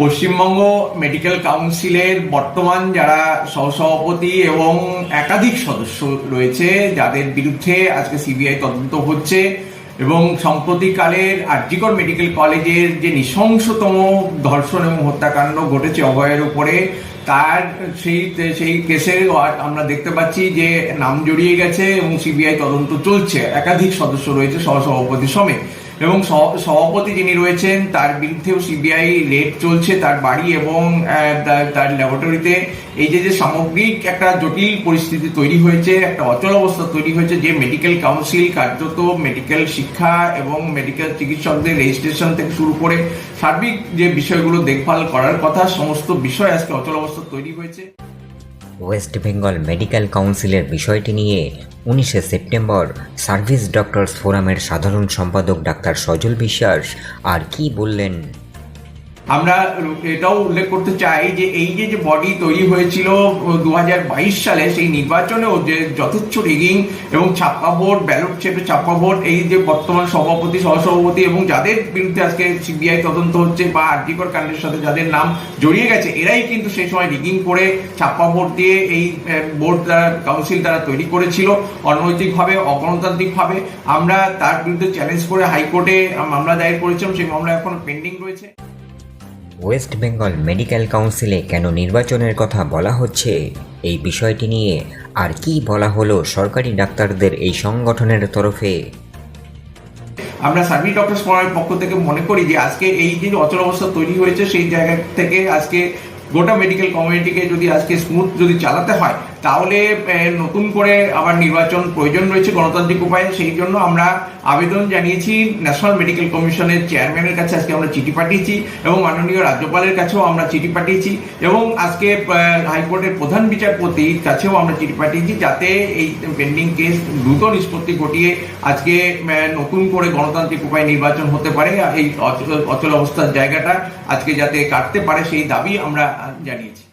Paschimbanga medical কাউন্সিলের বর্তমান যারা সহসভাপতি এবং একাধিক সদস্য রয়েছে, যাদের বিরুদ্ধে আজকে সিবিআই তদন্ত হচ্ছে এবং সম্প্রতিকালের আরজিকর মেডিকেল কলেজের যে নৃশংসতম ধর্ষণ এবং হত্যাকাণ্ড ঘটেছে অভয়ের উপরে, তার সেই সেই কেসের আমরা দেখতে পাচ্ছি যে নাম জড়িয়ে গেছে এবং সিবিআই তদন্ত চলছে। একাধিক সদস্য রয়েছে সহসভাপতি সমেত। এবং সভাপতি যিনি রয়েছেন, তার বিরুদ্ধেও সিবিআই রেড চলছে, তার বাড়ি এবং তার ল্যাবরেটরিতে এই যে যে সামগ্রিক একটা জটিল পরিস্থিতি তৈরি হয়েছে, একটা অচল অবস্থা তৈরি হয়েছে, যে মেডিকেল কাউন্সিল কার্যত মেডিকেল শিক্ষা এবং মেডিকেল চিকিৎসকদের রেজিস্ট্রেশন থেকে শুরু করে সার্বিক যে বিষয়গুলো দেখভাল করার কথা, সমস্ত বিষয় আজকে অচল অবস্থা তৈরি হয়েছে। ওয়েস্ট বেঙ্গল মেডিকেল কাউন্সিলের বিষয়টি নিয়ে উনিশে সেপ্টেম্বর সার্ভিস ডক্টরস ফোরামের সাধারণ সম্পাদক ডাক্তার সজল বিশ্বাস আর কি বললেন আমরা এটাও উল্লেখ করতে চাই যে এই যে যে বডি তৈরি হয়েছিল দুই হাজার বাইশ সালে সেই নির্বাচনেও যে যথেচ্ছ রিগিং এবং ছাপ্পা ভোট ব্যালট চেপে ছাপ্পা ভোট, এই যে বর্তমান সভাপতি, সহসভাপতি এবং যাদের বিরুদ্ধে আজকে সিবিআই তদন্ত হচ্ছে বা আর্টিকর কাণ্ডের সাথে যাদের নাম জড়িয়ে গেছে, এরাই কিন্তু সেই সময় রিগিং করে ছাপ্পা ভোট দিয়ে এই বোর্ড দ্বারা কাউন্সিল দ্বারা তৈরি করেছিল, অনৈতিকভাবে, অগণতান্ত্রিকভাবে। আমরা তার বিরুদ্ধে চ্যালেঞ্জ করে হাইকোর্টে মামলা দায়ের করেছিলাম, সেই মামলা এখন পেন্ডিং রয়েছে। ওয়েস্ট বেঙ্গল মেডিকেল কাউন্সিলে কেন নির্বাচনের কথা বলা হচ্ছে? এই বিষয়টি নিয়ে আর কি বলা হলো সরকারি ডাক্তারদের এই সংগঠনের তরফে? আমরা সার্ভিস ডক্টর ফোরামের পক্ষ থেকে মনে করি যে আজকে এই যে অচল অবস্থা তৈরি হয়েছে, সেই জায়গা থেকে আজকে গোটা মেডিকেল কমিউনিটিকে যদি আজকে স্মুথ যদি চালাতে হয় তাহলে নতুন করে আবার নির্বাচন প্রয়োজন রয়েছে গণতান্ত্রিক উপায়ে, সেই জন্য আমরা আবেদন জানিয়েছি ন্যাশনাল মেডিকেল কমিশনের চেয়ারম্যানের কাছে, আজকে আমরা চিঠি পাঠিয়েছি এবং মাননীয় রাজ্যপালের কাছেও আমরা চিঠি পাঠিয়েছি এবং আজকে হাইকোর্টের প্রধান বিচারপতির কাছেও আমরা চিঠি পাঠিয়েছি যাতে এই পেন্ডিং কেস দ্রুত নিষ্পত্তি ঘটিয়ে আজকে নতুন করে গণতান্ত্রিক উপায়ে নির্বাচন হতে পারে। এই অচল অবস্থার জায়গাটা আজকে যাতে কাটতে পারে, সেই দাবি আমরা জানিয়েছি।